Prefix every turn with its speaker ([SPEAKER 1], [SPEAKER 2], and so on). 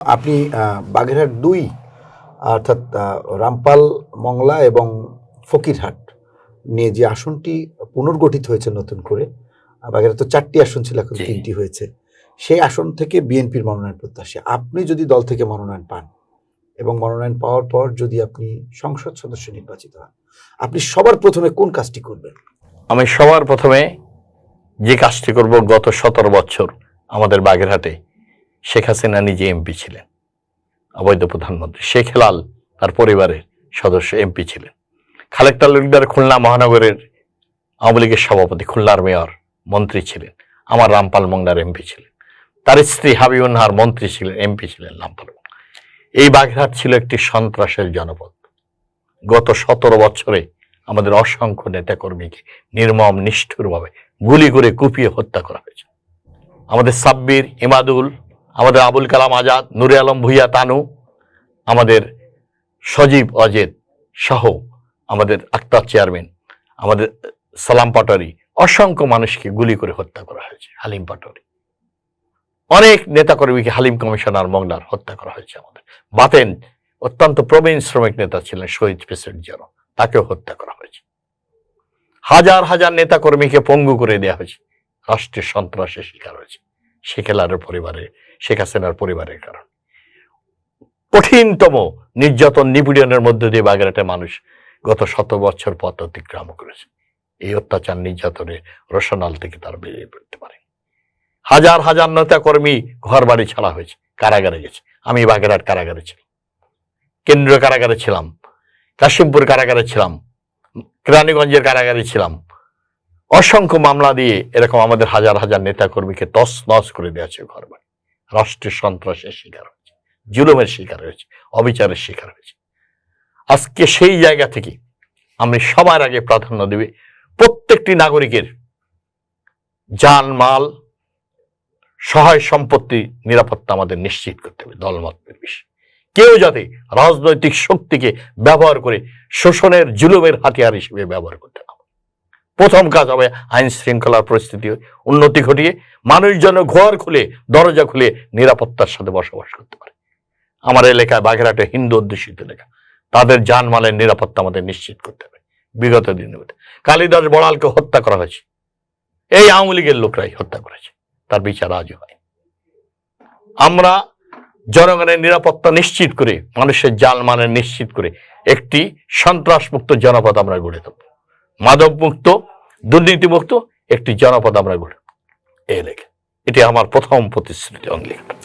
[SPEAKER 1] আপনি বাগেরহাট দুই অর্থাৎ রামপাল মংলা এবং ফকিরহাট নিয়ে যে আসনটি পুনর্গঠিত হয়েছে নতুন করে বাগেরহাট তো চারটি আসন ছিল এখন তিনটি হয়েছে। সেই আসন থেকে বিএনপির মনোনয়ন প্রত্যাশী। আপনি যদি দল থেকে মনোনয়ন পান এবং মনোনয়ন পাওয়ার পর যদি আপনি সংসদ সদস্য নির্বাচিত হন আপনি সবার প্রথমে কোন কাজটি করবেন?
[SPEAKER 2] আমি সবার প্রথমে যে কাজটি করব গত সতেরো বছর আমাদের বাগেরহাটে শেখ হাসিনা নিজে এমপি ছিলেন, অবৈধ প্রধানমন্ত্রী। শেখ হেলাল তার পরিবারের সদস্য এমপি ছিলেন। খালেক তালুকদার খুলনা মহানগরের আওয়ামী লীগের সভাপতি, খুলনার মেয়র, মন্ত্রী ছিলেন। আমার রামপাল মংলার এমপি ছিলেন। তার স্ত্রী হাবিউন্নাহার মন্ত্রী ছিলেন, এমপি ছিলেন রামপাল এই বাগেরহাট ছিল একটি সন্ত্রাসের জনপদ। গত সতেরো বছরে আমাদের অসংখ্য নেতাকর্মীকে নির্মম, নিষ্ঠুরভাবে গুলি করে কুপিয়ে হত্যা করা হয়েছে। আমাদের সাব্বির, ইমাদুল আমাদের আবুল কালাম আজাদ, নুরে আলম ভুইয়া তানু, আমাদের সজীব অজেদ সহ আমাদের আক্তার চেয়ারম্যান, আমাদের সালাম পাটোয়ারি, অসংখ্য মানুষকে গুলি করে হত্যা করা হয়েছে, হালিম পাটোয়ারি। অনেক নেতাকর্মীকে হালিম কমিশনার মংলার হত্যা করা হয়েছে আমাদের। বাতেন অত্যন্ত প্রবীণ শ্রমিক নেতা ছিলেন, শহীদ প্রেসিডেন্ট জিয়ারো তাকেও হত্যা করা হয়েছে। হাজার হাজার নেতা কর্মীকে পঙ্গু করে দেওয়া হয়েছে। রাষ্ট্রের সন্ত্রাসের শিকার হয়েছে। শেখ হেলারের পরিবারে শেখ হাসিনার পরিবারের কারণ। কঠিনতম নির্যাতন নিপীড়নের মধ্য দিয়ে বাগেরহাটে মানুষ গত শত বছর পথ অতিক্রম করেছে। এই অত্যাচার নির্যাতনে রসনাল থেকে তারা বেরিয়ে পড়তে পারে। হাজার হাজার নেতা কর্মী ঘর বাড়ি ছাড়া হয়েছে, কারাগারে গেছে। আমি বাগেরহাট কারাগারে ছিলাম। কেন্দ্রীয় কারাগারে ছিলাম। কাশিমপুর কারাগারে ছিলাম। কেরানীগঞ্জের কারাগারে ছিলাম। অসংখ্য মামলা দিয়ে এরকম আমাদের হাজার হাজার নেতা কর্মীকে তস নস করে দিয়েছে ঘর বাড়ি রাষ্ট্রীয় সন্ত্রাসের শিকার হয়েছে, জুলুমের শিকার হয়েছে, অবিচারের শিকার হয়েছে আজকে সেই জায়গা থেকে আমি সবার আগে প্রাধান্য দেবে প্রত্যেকটি নাগরিকের যান মাল, সহায় সম্পত্তি, নিরাপত্তা আমাদের নিশ্চিত করতে হবে দলমত নির্বিশেষে কেউ যাতে রাজনৈতিক শক্তিকে ব্যবহার করে শোষণের, জুলুমের হাতিয়ার হিসেবে ব্যবহার করতে। প্রথম কাজ হবে আইন শৃঙ্খলার পরিস্থিতি, উন্নতি ঘটিয়ে মানুষ যেন ঘর খুলে, দরজা খুলে নিরাপত্তার সাথে বসবাস করতে পারে। আমার এলাকায় বাগেরহাটে হিন্দু অধ্যুষিত এলাকা। তাদের জানমালের নিরাপত্তা আমাদের নিশ্চিত করতে হবে। বিগত দিনের মধ্যে। কালিদাস বড়ালকে হত্যা করা হয়েছে। এই আওয়ামী লীগের লোকরাই হত্যা করেছে। তার বিচার আজও হয়। আমরা জনগণের নিরাপত্তা নিশ্চিত করে, মানুষের জালমানের নিশ্চিত করে একটি সন্ত্রাসমুক্ত জনপদ আমরা গড়ে তুলব। মাদক মুক্ত দুর্নীতিমুক্ত একটি জনপদ আমরা গড়ে। এই লেখে এটি আমার প্রথম প্রতিশ্রুতি অঙ্গীকার